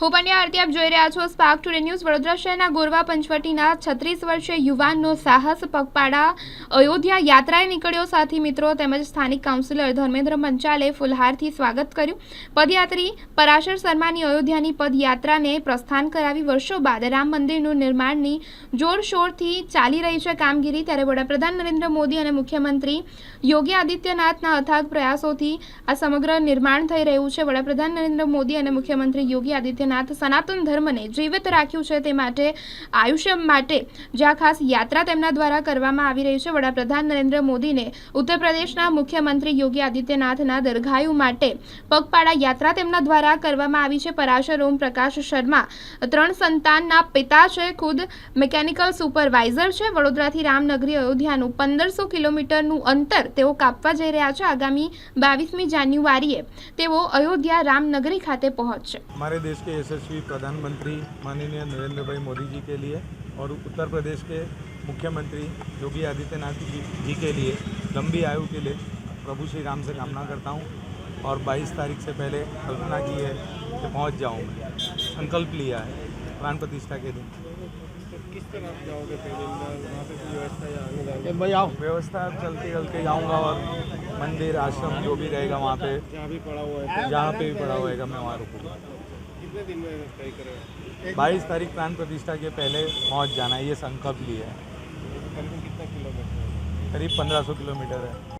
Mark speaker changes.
Speaker 1: હું પંડ્યા આરતી, આપ જોઈ રહ્યા છો સ્પાર્ક ટુડે ન્યૂઝ વડોદરા શહેરના ગોરવા પંચવટીના છત્રીસ વર્ષીય યુવાનનો સાહસ પગપાળા અયોધ્યા યાત્રાએ નીકળ્યો. સાથી મિત્રો, તેમજ સ્થાનિક કાઉન્સિલર ધર્મેન્દ્ર પંચાલે ફુલહારથી સ્વાગત કર્યું. પદયાત્રી પરાશર શર્માની અયોધ્યાની પદયાત્રાને પ્રસ્થાન કરાવી વર્ષો બાદ રામ મંદિરનું નિર્માણની જોરશોરથી ચાલી રહી છે કામગીરી. ત્યારે વડાપ્રધાન નરેન્દ્ર મોદી અને મુખ્યમંત્રી યોગી આદિત્યનાથના અથાગ પ્રયાસોથી આ સમગ્ર નિર્માણ થઈ રહ્યું છે. વડાપ્રધાન નરેન્દ્ર મોદી અને મુખ્યમંત્રી યોગી આદિત્યનાથ સનાતન ધર્મને જીવિત રાખ્યું છે તે માટે આયુષ્ય માટે જ્યાં ખાસ યાત્રા તેમના દ્વારા કરવામાં આવી રહી છે વડાપ્રધાન નરેન્દ્ર મોદીને ઉત્તર પ્રદેશના મુખ્યમંત્રી યોગી આદિત્યનાથના દીર્ઘાયુ માટે પગપાળા યાત્રા તેમના દ્વારા કરવામાં આવી છે પરાશર ઓમ પ્રકાશ શર્મા ત્રણ સંતાનના પિતા છે ખુદ મિકેનિકલ સુપરવાઇઝર છે વડોદરાથી રામનગરી અયોધ્યાનું પંદરસો કિલોમીટરનું અંતર તેઓ કાપવા જઈ રહ્યા છે આગામી બાવીસમી જાન્યુઆરીએ તેઓ અયોધ્યા રામનગરી ખાતે પહોંચશે
Speaker 2: हमारे देश के यशस्वी प्रधानमंत्री माननीय नरेंद्र भाई मोदी जी के लिए और उत्तर प्रदेश के मुख्यमंत्री योगी आदित्यनाथ जी जी के लिए लंबी आयु के लिए प्रभु श्री राम से कामना करता हूँ और 22 तारीख से पहले कल्पना की है कि पहुँच जाऊँ मैं। संकल्प लिया है प्राण प्रतिष्ठा के दिन।
Speaker 3: किस तरह जाओगे व्यवस्था या
Speaker 2: भाई आओ व्यवस्था चलते चलते जाऊँगा और मंदिर आश्रम जो भी रहेगा वहाँ पे
Speaker 3: जहाँ भी पड़ा हुआ है।
Speaker 2: जहाँ पे भी पड़ा होएगा मैं वहाँ रुकूँगा।
Speaker 3: कितने दिन में तय करें
Speaker 2: बाईस तारीख प्राण प्रतिष्ठा के पहले पहुँच जाना है ये संकल्प लिया है
Speaker 3: करीबन कितना किलोमीटर है
Speaker 2: करीब 1500 किलोमीटर है